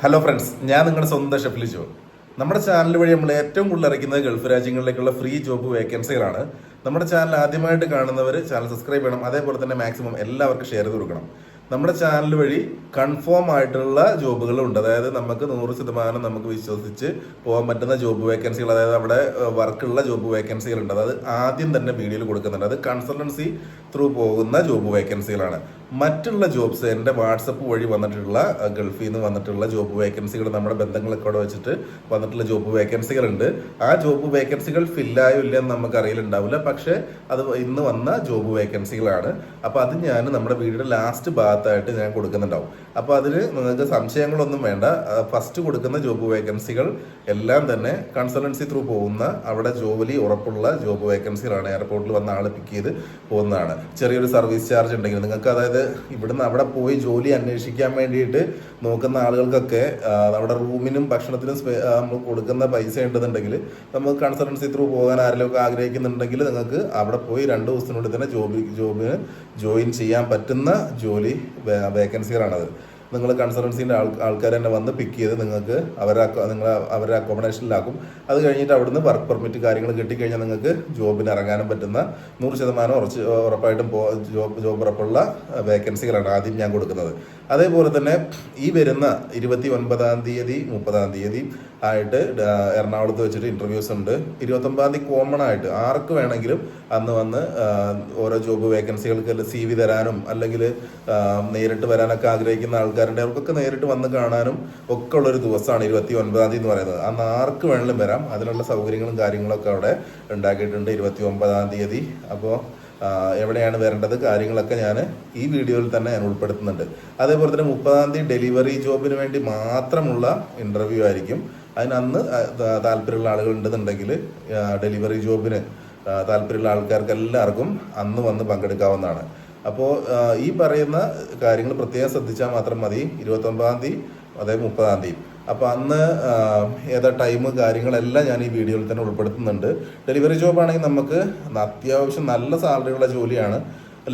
Hello friends ഞാൻ നിങ്ങളുടെ സ്വന്തം ഷെഫിലി ജോ നമ്മുടെ ചാനൽ വഴി നമ്മൾ ഏറ്റവും കൂടുതൽ ഇറക്കുന്നത് ഗൾഫ് രാജ്യങ്ങളിലേക്കുള്ള ഫ്രീ ജോബ് വേക്കൻസികളാണ് നമ്മുടെ ചാനൽ ആദ്യമായിട്ട് കാണുന്നവർ ചാനൽ സബ്സ്ക്രൈബ് ചെയ്യണം. അതേപോലെ തന്നെ മാക്സിമം എല്ലാവർക്കും ഷെയർ ചെയ്ത് കൊടുക്കണം. നമ്മുടെ ചാനൽ വഴി കൺഫേം ആയിട്ടുള്ള ജോബുകളുണ്ട് അതായത് നമുക്ക് നൂറ് ശതമാനം നമുക്ക് വിശ്വസിച്ച് പോകാൻ പറ്റുന്ന ജോബ് വേക്കൻസികൾ അതായത് അവിടെ വർക്കുള്ള ജോബ് വേക്കൻസികൾ ഉണ്ട് അതായത് ആദ്യം തന്നെ വീഡിയോയിൽ കൊടുക്കുന്നുണ്ട്. അത് കൺസൾട്ടൻസി ത്രൂ പോകുന്ന ജോബ് വേക്കൻസികളാണ് മറ്റുള്ള ജോബ്സ് എന്റെ വാട്സപ്പ് വഴി വന്നിട്ടുള്ള ഗൾഫിൽ നിന്ന് വന്നിട്ടുള്ള ജോബ് വേക്കൻസികൾ നമ്മുടെ ബന്ധങ്ങളൊക്കെ അവിടെ വെച്ചിട്ട് വന്നിട്ടുള്ള ജോബ് വേക്കൻസികളുണ്ട് ആ ജോബ് വേക്കൻസികൾ ഫില്ലായോ ഇല്ലെന്ന് നമുക്ക് അറിയിലുണ്ടാവില്ല പക്ഷേ അത് ഇന്ന് വന്ന ജോബ് വേക്കൻസികളാണ് അപ്പോൾ അത് ഞാൻ നമ്മുടെ വീടിന്റെ ലാസ്റ്റ് ഭാഗത്തായിട്ട് ഞാൻ കൊടുക്കുന്നുണ്ടാവും. അപ്പോൾ അതിന് നിങ്ങൾക്ക് സംശയങ്ങളൊന്നും വേണ്ട. ഫസ്റ്റ് കൊടുക്കുന്ന ജോബ് വേക്കൻസികൾ എല്ലാം തന്നെ കൺസൾട്ടൻസി ത്രൂ പോകുന്ന അവിടെ ജോലി ഉറപ്പുള്ള ജോബ് വേക്കൻസികളാണ് എയർപോർട്ടിൽ വന്ന ആൾ പിക്ക് ചെയ്ത് പോകുന്നതാണ്. ചെറിയൊരു സർവീസ് ചാർജ് ഉണ്ടെങ്കിൽ നിങ്ങൾക്ക് അതായത് ഇവിടുന്ന് അവിടെ പോയി ജോലി അന്വേഷിക്കാൻ വേണ്ടിയിട്ട് നോക്കുന്ന ആളുകൾക്കൊക്കെ അവിടെ റൂമിനും ഭക്ഷണത്തിനും നമ്മൾ കൊടുക്കുന്ന പൈസ ഉണ്ടെന്നുണ്ടെങ്കിൽ നമുക്ക് കൺസൾട്ടൻസി ത്രൂ പോകാൻ ആരെങ്കിലും ആഗ്രഹിക്കുന്നുണ്ടെങ്കിൽ നിങ്ങൾക്ക് അവിടെ പോയി രണ്ട് ദിവസത്തിനുള്ളിൽ തന്നെ ജോബി ജോബിന് ജോയിൻ ചെയ്യാൻ പറ്റുന്ന ജോലി വേക്കൻസികളാണത് നിങ്ങൾ കൺസൾട്ടൻസിന്റെ ആൾ ആൾക്കാർ തന്നെ വന്ന് പിക്ക് ചെയ്ത് നിങ്ങൾക്ക് അവരെ നിങ്ങൾ അവരുടെ അക്കോമഡേഷനിലാക്കും അത് കഴിഞ്ഞിട്ട് അവിടുന്ന് വർക്ക് പെർമിറ്റ് കാര്യങ്ങൾ കിട്ടിക്കഴിഞ്ഞാൽ നിങ്ങൾക്ക് ജോബിന് ഇറങ്ങാനും പറ്റുന്ന നൂറ് ശതമാനം ഉറച്ച് ഉറപ്പായിട്ടും ജോബ് ജോബ് ഉറപ്പുള്ള വേക്കൻസികളാണ് ആദ്യം ഞാൻ കൊടുക്കുന്നത്. അതേപോലെ തന്നെ ഈ വരുന്ന ഇരുപത്തി ഒൻപതാം തീയതി മുപ്പതാം തീയതി ആയിട്ട് എറണാകുളത്ത് വെച്ചിട്ട് ഇന്റർവ്യൂസ് ഉണ്ട്. ഇരുപത്തൊമ്പതാം തീയതി കോമൺ ആയിട്ട് ആർക്ക് വേണമെങ്കിലും അന്ന് വന്ന് ഓരോ ജോബ് വേക്കൻസികൾക്ക് സി വി തരാനും അല്ലെങ്കിൽ നേരിട്ട് വരാനൊക്കെ ആഗ്രഹിക്കുന്ന ആൾക്കാരുണ്ട്. അവർക്കൊക്കെ നേരിട്ട് വന്ന് കാണാനും ഒക്കെ ഉള്ളൊരു ദിവസമാണ് ഇരുപത്തി ഒൻപതാം തീയതി എന്ന് പറയുന്നത്. അന്ന് ആർക്ക് വേണമെങ്കിലും വരാം. അതിനുള്ള സൗകര്യങ്ങളും കാര്യങ്ങളൊക്കെ അവിടെ ഉണ്ടാക്കിയിട്ടുണ്ട് ഇരുപത്തി ഒമ്പതാം തീയതി. അപ്പോൾ എവിടെയാണ് വരേണ്ടത് കാര്യങ്ങളൊക്കെ ഞാൻ ഈ വീഡിയോയിൽ തന്നെ ഞാൻ ഉൾപ്പെടുത്തുന്നുണ്ട്. അതേപോലെ തന്നെ മുപ്പതാം തീയതി ഡെലിവറി ജോബിന് വേണ്ടി മാത്രമുള്ള ഇന്റർവ്യൂ ആയിരിക്കും. അതിനന്ന് താല്പര്യമുള്ള ആളുകൾ ഉണ്ടെന്നുണ്ടെങ്കിൽ ഡെലിവറി ജോബിന് താല്പര്യമുള്ള ആൾക്കാർക്ക് എല്ലാവർക്കും അന്ന് വന്ന് പങ്കെടുക്കാവുന്നതാണ്. അപ്പോൾ ഈ പറയുന്ന കാര്യങ്ങൾ പ്രത്യേകം ശ്രദ്ധിച്ചാൽ മാത്രം മതി. ഇരുപത്തൊമ്പതാം തീയതി അതായത് മുപ്പതാം തീയതി. അപ്പോൾ അന്ന് ഏതാ ടൈം കാര്യങ്ങളെല്ലാം ഞാൻ ഈ വീഡിയോയിൽ തന്നെ ഉൾപ്പെടുത്തുന്നുണ്ട്. ഡെലിവറി ജോബ് ആണെങ്കിൽ നമുക്ക് അത്യാവശ്യം നല്ല സാലറിയുള്ള ജോലിയാണ്.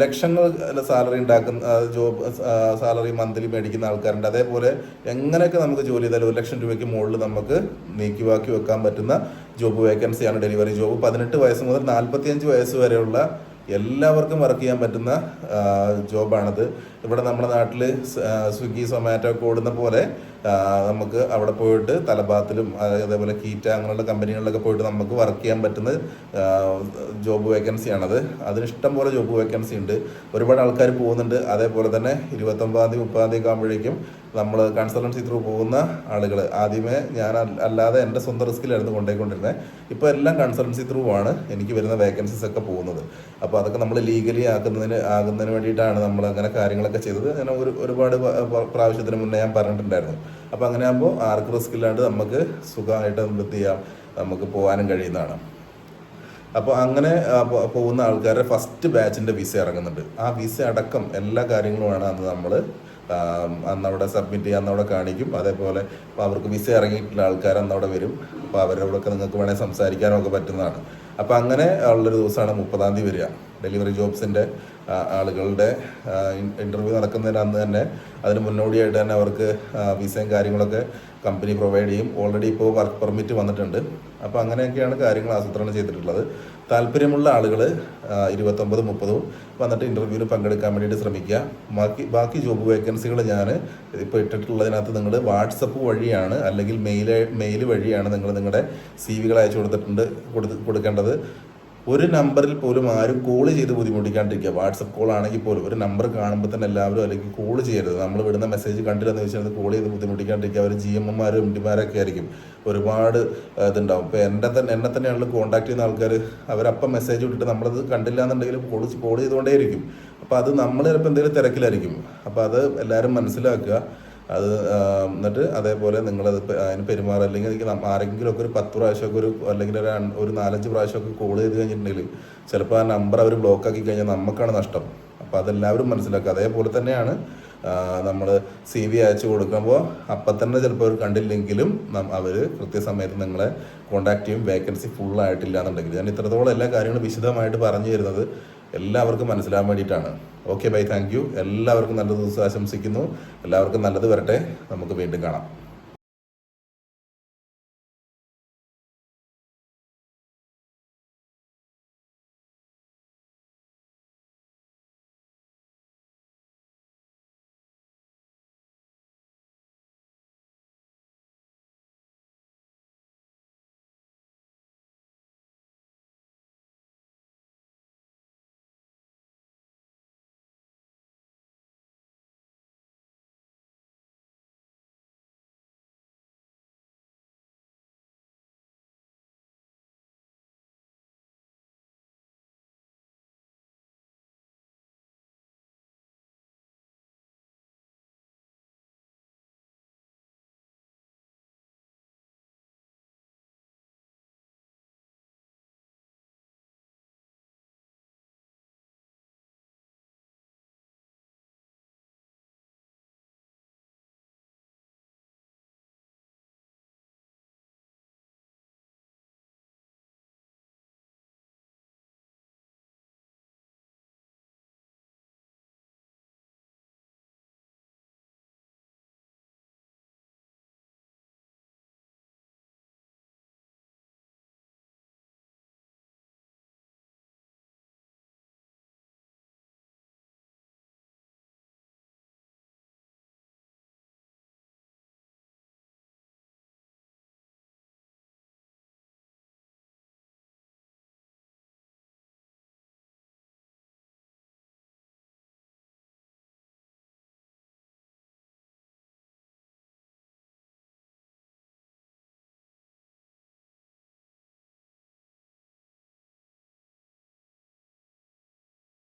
ലക്ഷങ്ങൾ സാലറി ഉണ്ടാക്കുന്ന ജോബ് സാലറി മന്ത്ലി മേടിക്കുന്ന ആൾക്കാരുണ്ട്. അതേപോലെ എങ്ങനെയൊക്കെ നമുക്ക് ജോലി ചെയ്താലും ഒരു ലക്ഷം രൂപയ്ക്ക് മുകളിൽ നമുക്ക് നീക്കി ബാക്കി വെക്കാൻ പറ്റുന്ന ജോബ് വേക്കൻസിയാണ് ഡെലിവറി ജോബ് പതിനെട്ട് വയസ്സ് മുതൽ നാൽപ്പത്തിയഞ്ച് വയസ്സ് വരെയുള്ള എല്ലാവർക്കും വർക്ക് ചെയ്യാൻ പറ്റുന്ന ജോബാണത് ഇവിടെ നമ്മുടെ നാട്ടിൽ സ്വിഗ്ഗി സൊമാറ്റോ ഒക്കെ ഓടുന്ന പോലെ നമുക്ക് അവിടെ പോയിട്ട് തലഭാത്തിലും അതേപോലെ കീറ്റ അങ്ങനെയുള്ള കമ്പനികളിലൊക്കെ പോയിട്ട് നമുക്ക് വർക്ക് ചെയ്യാൻ പറ്റുന്ന ജോബ് വേക്കൻസി വേക്കൻസിയാണത് അതിന് ഇഷ്ടം പോലെ ജോബ് വേക്കൻസി ഉണ്ട്. ഒരുപാട് ആൾക്കാർ പോകുന്നുണ്ട്. അതേപോലെ തന്നെ ഇരുപത്തൊമ്പതാം തീയതി മുപ്പതാം തീയതി ആകുമ്പോഴേക്കും നമ്മൾ കൺസൾട്ടൻസി ത്രൂ പോകുന്ന ആളുകൾ ആദ്യമേ ഞാൻ അല്ലാതെ എന്റെ സ്വന്തം റിസ്കിലായിരുന്നു കൊണ്ടുപോയിക്കൊണ്ടിരുന്നത് ഇപ്പോൾ എല്ലാം കൺസൾട്ടൻസി ത്രൂ ആണ് എനിക്ക് വരുന്ന വേക്കൻസീസ് ഒക്കെ പോകുന്നത്. അപ്പോൾ അതൊക്കെ നമ്മൾ ലീഗലി ആക്കുന്നതിന് ആകുന്നതിന് വേണ്ടിയിട്ടാണ് നമ്മൾ അങ്ങനെ കാര്യങ്ങളൊക്കെ ചെയ്തത്. അങ്ങനെ ഒരു ഒരുപാട് പ്രാവശ്യത്തിന് മുന്നേ ഞാൻ പറഞ്ഞിട്ടുണ്ടായിരുന്നു. അപ്പോൾ അങ്ങനെ ആകുമ്പോൾ ആർക്ക് റിസ്ക് ഇല്ലാണ്ട് നമുക്ക് സുഖമായിട്ട് എന്ത് ചെയ്യാം? നമുക്ക് പോകാനും കഴിയുന്നതാണ്. അപ്പോൾ അങ്ങനെ പോകുന്ന ആൾക്കാരെ ഫസ്റ്റ് ബാച്ചിന്റെ വിസ ഇറങ്ങുന്നുണ്ട്. ആ വിസ അടക്കം എല്ലാ കാര്യങ്ങളുമാണ് അന്ന് നമ്മൾ അന്ന് അവിടെ സബ്മിറ്റ് ചെയ്യാൻ അവിടെ കാണിക്കും. അതേപോലെ അപ്പോൾ അവർക്ക് വിസ ഇറങ്ങിയിട്ടുള്ള ആൾക്കാർ അന്ന് അവിടെ വരും. അപ്പോൾ അവരോടൊക്കെ നിങ്ങൾക്ക് വേണമെങ്കിൽ സംസാരിക്കാനൊക്കെ പറ്റുന്നതാണ്. അപ്പോൾ അങ്ങനെ ഉള്ളൊരു ദിവസമാണ് മുപ്പതാം തീയതി വരിക. ഡെലിവറി ജോബ്സിന്റെ ആളുകളുടെ ഇന്റർവ്യൂ നടക്കുന്നതിന് അന്ന് തന്നെ അതിന് മുന്നോടിയായിട്ട് തന്നെ അവർക്ക് വിസയും കാര്യങ്ങളൊക്കെ കമ്പനി പ്രൊവൈഡ് ചെയ്യും. ഓൾറെഡി ഇപ്പോൾ വർക്ക് പെർമിറ്റ് വന്നിട്ടുണ്ട്. അപ്പോൾ അങ്ങനെയൊക്കെയാണ് കാര്യങ്ങൾ ആസൂത്രണം ചെയ്തിട്ടുള്ളത്. താല്പര്യമുള്ള ആളുകൾ ഇരുപത്തൊമ്പത് മുപ്പതും വന്നിട്ട് ഇന്റർവ്യൂവിൽ പങ്കെടുക്കാൻ വേണ്ടിയിട്ട് ശ്രമിക്കുക. ബാക്കി ബാക്കി ജോബ് വേക്കൻസികൾ ഞാൻ ഇപ്പോൾ ഇട്ടിട്ടുള്ളതിനകത്ത് നിങ്ങൾ വാട്സപ്പ് വഴിയാണ് അല്ലെങ്കിൽ മെയിൽ മെയിൽ വഴിയാണ് നിങ്ങൾ നിങ്ങളുടെ സി വികൾ അയച്ചു കൊടുത്തിട്ടുണ്ട് കൊടുത്ത് കൊടുക്കേണ്ടത്. ഒരു നമ്പറിൽ പോലും ആരും കോൾ ചെയ്ത് ബുദ്ധിമുട്ടിക്കാണ്ടിരിക്കുക. വാട്സപ്പ് കോൾ ആണെങ്കിൽ പോലും ഒരു നമ്പർ കാണുമ്പോൾ തന്നെ എല്ലാവരും അല്ലെങ്കിൽ കോൾ ചെയ്യരുത്. നമ്മൾ വിടുന്ന മെസ്സേജ് കണ്ടില്ലെന്ന് വെച്ചാൽ കോൾ ചെയ്ത് ബുദ്ധിമുട്ടിക്കാണ്ടിരിക്കുക. അവർ ജി എം എമാരും എം ഡിമാരൊക്കെ ആയിരിക്കും. ഒരുപാട് ഇതുണ്ടാവും. ഇപ്പോൾ എന്റെ തന്നെ എന്നെ തന്നെയാണ് കോൺടാക്ട് ചെയ്യുന്ന ആൾക്കാർ അവരപ്പം മെസ്സേജ് വിട്ടിട്ട് നമ്മളത് കണ്ടില്ല എന്നുണ്ടെങ്കിൽ കോൾ കോൾ ചെയ്തുകൊണ്ടേയിരിക്കും. അപ്പോൾ അത് നമ്മൾ ചിലപ്പോൾ എന്തെങ്കിലും തിരക്കിലായിരിക്കും. അപ്പോൾ അത് എല്ലാവരും മനസ്സിലാക്കുക. അത് എന്നിട്ട് അതേപോലെ നിങ്ങൾ അത് അതിന് പെരുമാറുക. അല്ലെങ്കിൽ എനിക്ക് ആരെങ്കിലും ആരെങ്കിലുമൊക്കെ ഒരു പത്ത് പ്രാവശ്യമൊക്കെ ഒരു അല്ലെങ്കിൽ ഒരു ഒരു നാലഞ്ച് പ്രാവശ്യമൊക്കെ കോൾ ചെയ്ത് കഴിഞ്ഞിട്ടുണ്ടെങ്കിൽ ചിലപ്പോൾ ആ നമ്പർ അവർ ബ്ലോക്ക് ആക്കി കഴിഞ്ഞാൽ നമുക്കാണ് നഷ്ടം. അപ്പോൾ അതെല്ലാവരും മനസ്സിലാക്കുക. അതേപോലെ തന്നെയാണ് നമ്മൾ സി വി അയച്ചു കൊടുക്കുമ്പോൾ അപ്പം തന്നെ ചിലപ്പോൾ അവർ കണ്ടില്ലെങ്കിലും അവർ കൃത്യസമയത്ത് നിങ്ങളെ കോൺടാക്ട് ചെയ്യും. വേക്കൻസി ഫുൾ എന്നുണ്ടെങ്കിൽ ഞാൻ ഇത്രത്തോളം എല്ലാ കാര്യങ്ങളും വിശദമായിട്ട് പറഞ്ഞു തരുന്നത്. എല്ലാവർക്കും മനസ്സിലാൻ വേണ്ടിയിട്ടാണ്. ഓക്കെ ബൈ താങ്ക് യു എല്ലാവർക്കും നല്ല ദിവസം ആശംസിക്കുന്നു. എല്ലാവർക്കും നല്ലത് വരട്ടെ. നമുക്ക് വീണ്ടും കാണാം.